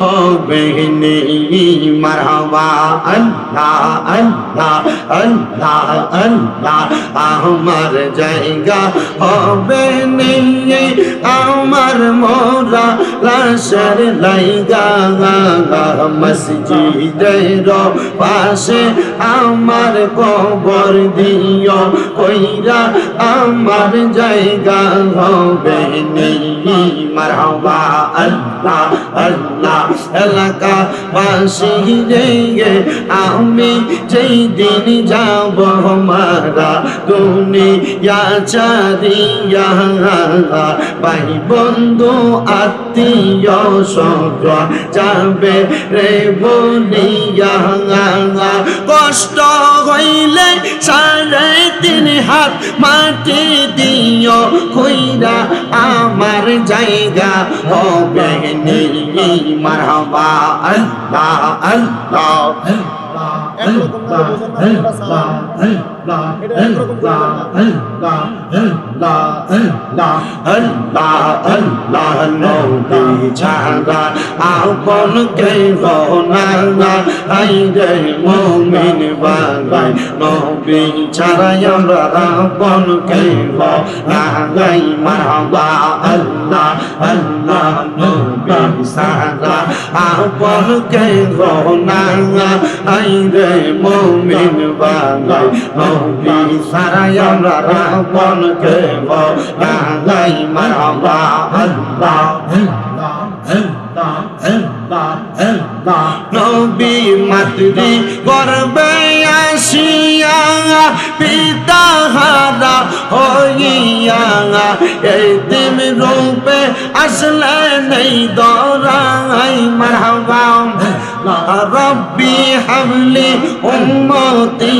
হবে নেই মারহাবা, আল্লাহ আল্লাহ আল্লাহ আল্লাহ, আমার জায়গা হবে নেই আমার মোরা লাশের লাইগা মসজিদের পাশে আমার কবর দিও, কইরা আমার জায়গা হবে নেই মারহাবা, আল্লাহ আল্লাহ এলাকা বাসি রে আমি যেই দিন যাব মারা দুনিয়া চারিয়া ভাই বন্ধু, আত্মীয় সজ যাবে রে বলিয়া কষ্ট হইলে সাড়ে তিন হাত মাটি দিও কইরা আমার জায়গা হবে মারহাবা আল্লাহ আল্লাহ। আল্লাহ আল্লাহ ছাড়া আপন কে না আই রে মুমিন বাগাই নবী ছাড়া আমরা আপন কে না গাই মারহাবা আল্লাহ আল্লাহ নবী ছাড়া আপন কে না আই রে মুমিন বাগাই নবী ছাড়া আমরা আপন কে না গাই মারহাবা আল্লাহ। নবী মাতৃ গর্বে আসিয়া পিতা হারা হইয়া এই দিন রূপে আসলে নেই দরাই মারহাবা রব্বি হাবলি উম্মতি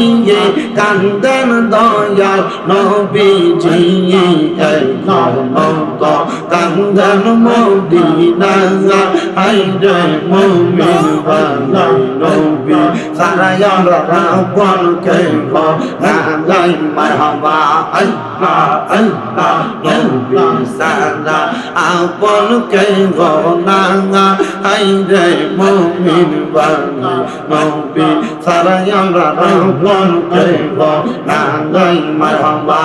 কান্দন দয়াল নবীজি কান্দন মদিনা আই রে মুমিন বানাই নবী সারা আমরা রাবণ কে গাই মারহাবা, আল্লাহ আল্লাহ নবী, সারা আপন কে গনা আই যায় মমিন বাংলা নবী সারা আমরা রাবণ না গাই মারহাবা